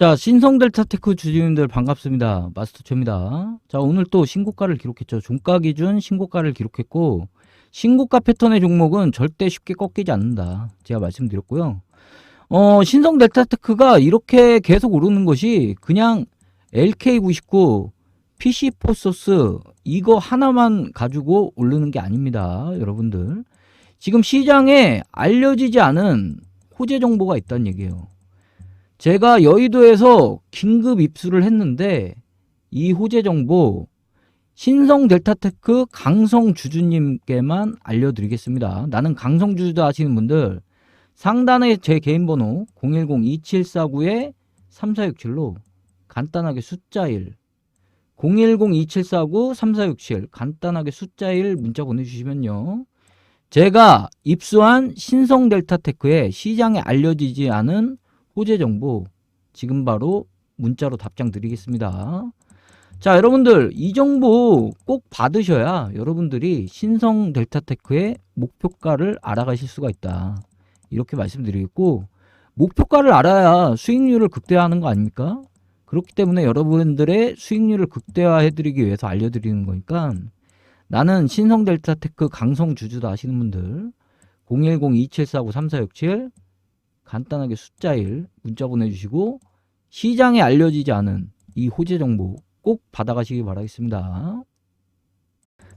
자, 신성델 타테크 주주님들 반갑습니다. 마스터초입니다. 자, 오늘 또 신고가를 기록했죠. 종가 기준 신고가를 기록했고, 신고가 패턴의 종목은 절대 쉽게 꺾이지 않는다. 제가 말씀드렸고요. 어, 신성델 타테크가 이렇게 계속 오르는 것이 그냥 LK99, PC4소스 이거 하나만 가지고 오르는 게 아닙니다. 여러분들. 지금 시장에 알려지지 않은 호재 정보가 있다는 얘기예요. 제가 여의도에서 긴급 입수를 했는데 이 호재 정보 신성 델타테크 강성 주주님께만 알려드리겠습니다. 나는 강성 주주다 하시는 분들 상단에 제 개인 번호 010-2749-3467로 간단하게 숫자 1 010-2749-3467 간단하게 숫자 1 문자 보내주시면요. 제가 입수한 신성 델타테크의 시장에 알려지지 않은 호재 정보 지금 바로 문자로 답장 드리겠습니다. 자, 여러분들 이 정보 꼭 받으셔야 여러분들이 신성 델타테크의 목표가를 알아가실 수가 있다. 이렇게 말씀드리겠고 목표가를 알아야 수익률을 극대화하는 거 아닙니까? 그렇기 때문에 여러분들의 수익률을 극대화해 드리기 위해서 알려 드리는 거니까 나는 신성 델타테크 강성 주주다 하시는 분들 010-2749-3467 간단하게 숫자 1 문자 보내주시고 시장에 알려지지 않은 이 호재 정보 꼭 받아가시기 바라겠습니다.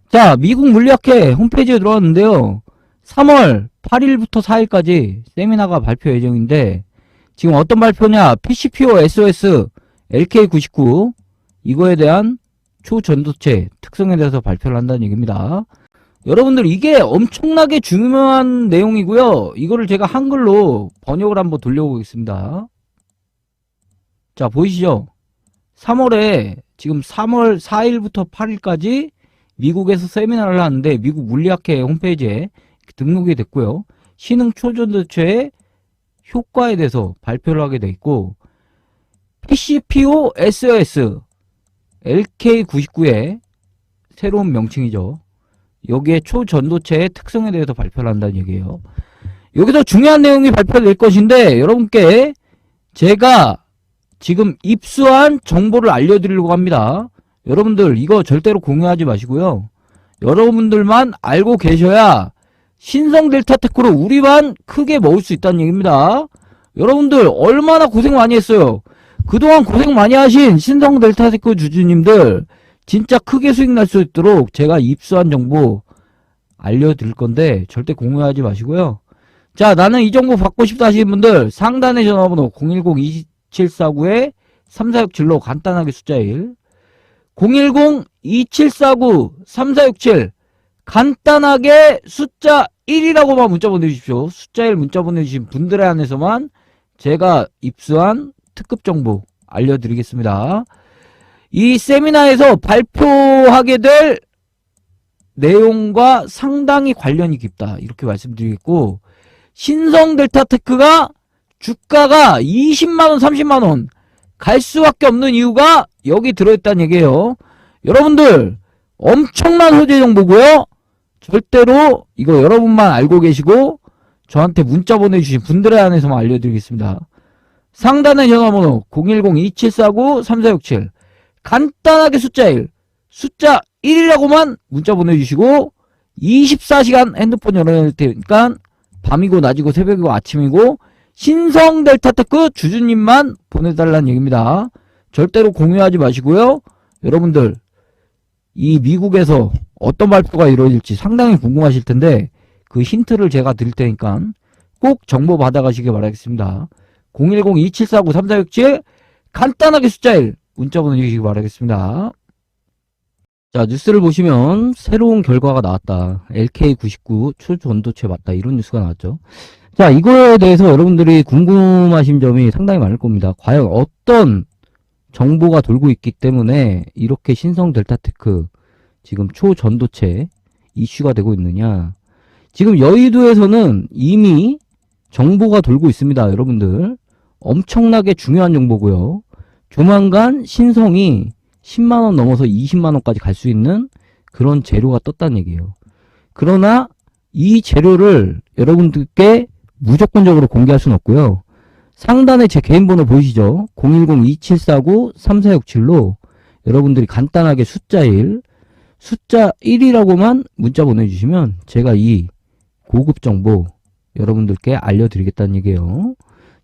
자, 미국 물리학회 홈페이지에 들어왔는데요. 3월 8일부터 4일까지 세미나가 발표 예정인데 지금 어떤 발표냐? PCPO SOS LK99 이거에 대한 초전도체 특성에 대해서 발표를 한다는 얘기입니다. 여러분들 이게 엄청나게 중요한 내용이고요. 이거를 제가 한글로 번역을 한번 돌려보겠습니다. 자, 보이시죠? 3월에 지금 3월 4일부터 8일까지 미국에서 세미나를 하는데 미국 물리학회 홈페이지에 등록이 됐고요. 신흥 초전도체의 효과에 대해서 발표를 하게 돼 있고 PCPO SOS LK99의 새로운 명칭이죠. 여기에 초전도체의 특성에 대해서 발표를 한다는 얘기예요. 여기서 중요한 내용이 발표될 것인데 여러분께 제가 지금 입수한 정보를 알려드리려고 합니다. 여러분들 이거 절대로 공유하지 마시고요. 여러분들만 알고 계셔야 신성 델타 테크로 우리만 크게 먹을 수 있다는 얘기입니다. 여러분들 얼마나 고생 많이 했어요. 그동안 고생 많이 하신 신성 델타 테크 주주님들 진짜 크게 수익 날 수 있도록 제가 입수한 정보 알려드릴 건데 절대 공유하지 마시고요. 자 나는 이 정보 받고 싶다 하시는 분들 상단의 전화번호 010-2749-3467로 간단하게 숫자 1 010-2749-3467 간단하게 숫자 1이라고만 문자 보내주십시오. 숫자 1 문자 보내주신 분들에 한해서만 제가 입수한 특급 정보 알려드리겠습니다. 이 세미나에서 발표하게 될 내용과 상당히 관련이 깊다. 이렇게 말씀드리겠고, 신성 델타테크가 주가가 20만원, 30만원 갈 수밖에 없는 이유가 여기 들어있다는 얘기예요. 여러분들, 엄청난 호재 정보고요. 절대로 이거 여러분만 알고 계시고, 저한테 문자 보내주신 분들에 한해서만 알려드리겠습니다. 상단의 전화번호 010-2749-3467 간단하게 숫자 1 숫자 1이라고만 문자 보내주시고 24시간 핸드폰 열어놓을 테니까 밤이고 낮이고 새벽이고 아침이고 신성 델타 테크 주주님만 보내달라는 얘기입니다. 절대로 공유하지 마시고요. 여러분들 이 미국에서 어떤 발표가 이루어질지 상당히 궁금하실 텐데 그 힌트를 제가 드릴 테니까 꼭 정보 받아가시길 바라겠습니다. 010-2749-3467 간단하게 숫자 1 문자 보내주시기 바라겠습니다. 자 뉴스를 보시면 새로운 결과가 나왔다. LK99 초전도체 맞다. 이런 뉴스가 나왔죠. 자 이거에 대해서 여러분들이 궁금하신 점이 상당히 많을 겁니다. 과연 어떤 정보가 돌고 있기 때문에 이렇게 신성 델타테크 지금 초전도체 이슈가 되고 있느냐. 지금 여의도에서는 이미 정보가 돌고 있습니다. 여러분들. 엄청나게 중요한 정보고요. 조만간 신성이 10만원 넘어서 20만원까지 갈 수 있는 그런 재료가 떴다는 얘기예요. 그러나 이 재료를 여러분들께 무조건적으로 공개할 수는 없고요. 상단에 제 개인 번호 보이시죠? 010-2749-3467로 여러분들이 간단하게 숫자 1, 숫자 1이라고만 문자 보내주시면 제가 이 고급 정보 여러분들께 알려드리겠다는 얘기예요.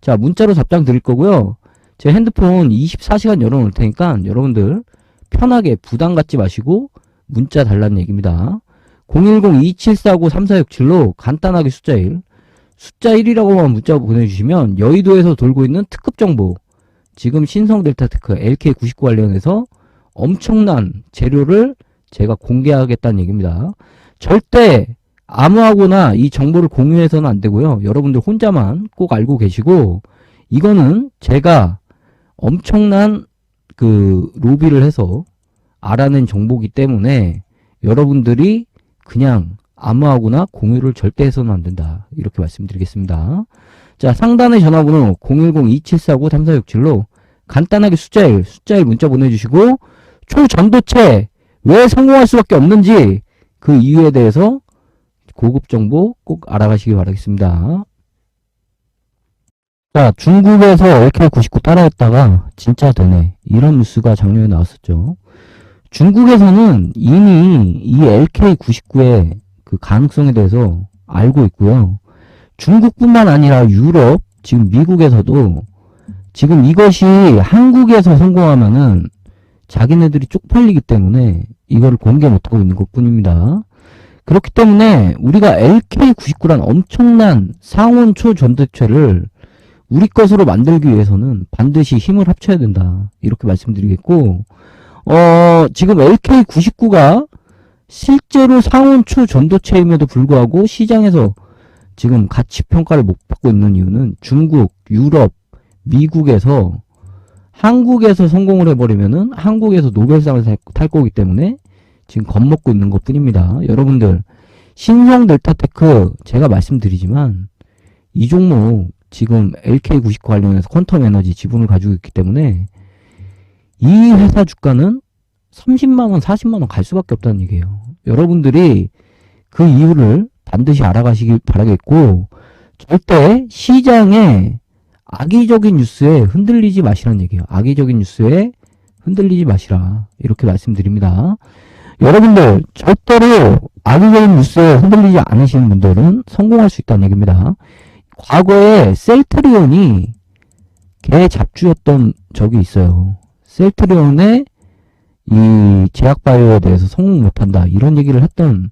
자, 문자로 답장 드릴 거고요. 제 핸드폰 24시간 열어놓을 테니까 여러분들 편하게 부담 갖지 마시고 문자 달라는 얘기입니다. 010-2749-3467로 간단하게 숫자 1, 숫자 1이라고만 문자 보내주시면 여의도에서 돌고 있는 특급 정보, 지금 신성 델타 테크 LK99 관련해서 엄청난 재료를 제가 공개하겠다는 얘기입니다. 절대 아무하고나 이 정보를 공유해서는 안 되고요. 여러분들 혼자만 꼭 알고 계시고 이거는 제가 엄청난 그 로비를 해서 알아낸 정보기 때문에 여러분들이 그냥 아무하고나 공유를 절대 해서는 안 된다. 이렇게 말씀드리겠습니다. 자, 상단의 전화번호 010-2749-3467로 간단하게 숫자 1, 숫자 1 문자 보내주시고 초전도체 왜 성공할 수밖에 없는지 그 이유에 대해서 고급 정보 꼭 알아가시기 바라겠습니다. 자, 중국에서 LK99 따라했다가 진짜 되네. 이런 뉴스가 작년에 나왔었죠. 중국에서는 이미 이 LK99의 그 가능성에 대해서 알고 있고요. 중국뿐만 아니라 유럽, 지금 미국에서도 지금 이것이 한국에서 성공하면은 자기네들이 쪽팔리기 때문에 이거를 공개 못하고 있는 것 뿐입니다. 그렇기 때문에 우리가 LK99란 엄청난 상온 초 전도체를 우리 것으로 만들기 위해서는 반드시 힘을 합쳐야 된다. 이렇게 말씀드리겠고, 어, 지금 LK99가 실제로 상온 초전도체임에도 불구하고 시장에서 지금 가치 평가를 못 받고 있는 이유는 중국, 유럽, 미국에서 한국에서 성공을 해버리면은 한국에서 노벨상을 탈, 탈 거기 때문에 지금 겁먹고 있는 것 뿐입니다. 여러분들, 신성 델타테크 제가 말씀드리지만 이 종목 지금 LK99 관련해서 퀀텀 에너지 지분을 가지고 있기 때문에 이 회사 주가는 30만원, 40만원 갈 수밖에 없다는 얘기예요. 여러분들이 그 이유를 반드시 알아가시길 바라겠고, 절대 시장에 악의적인 뉴스에 흔들리지 마시라는 얘기예요. 악의적인 뉴스에 흔들리지 마시라. 이렇게 말씀드립니다. 여러분들, 절대로 악의적인 뉴스에 흔들리지 않으시는 분들은 성공할 수 있다는 얘기입니다. 과거에 셀트리온이 개 잡주였던 적이 있어요. 셀트리온의 이 제약바이오에 대해서 성공 못한다. 이런 얘기를 했던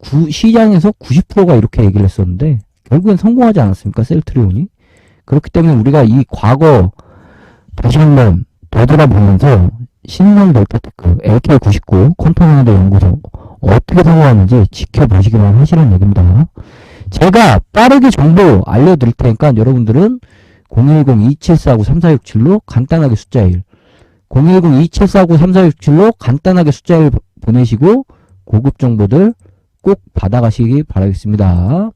구- 시장에서 90%가 이렇게 얘기를 했었는데 결국엔 성공하지 않았습니까? 셀트리온이. 그렇기 때문에 우리가 이 과거 다시 한번 되돌아보면서 신성 델타 테크 LK99 콘토너드 연구소 어떻게 성공하는지 지켜보시기만 하시라는 얘기입니다. 제가 빠르게 정보 알려드릴 테니까 여러분들은 010-2749-3467로 간단하게 숫자 1 010-2749-3467로 간단하게 숫자 1 보내시고 고급 정보들 꼭 받아가시기 바라겠습니다.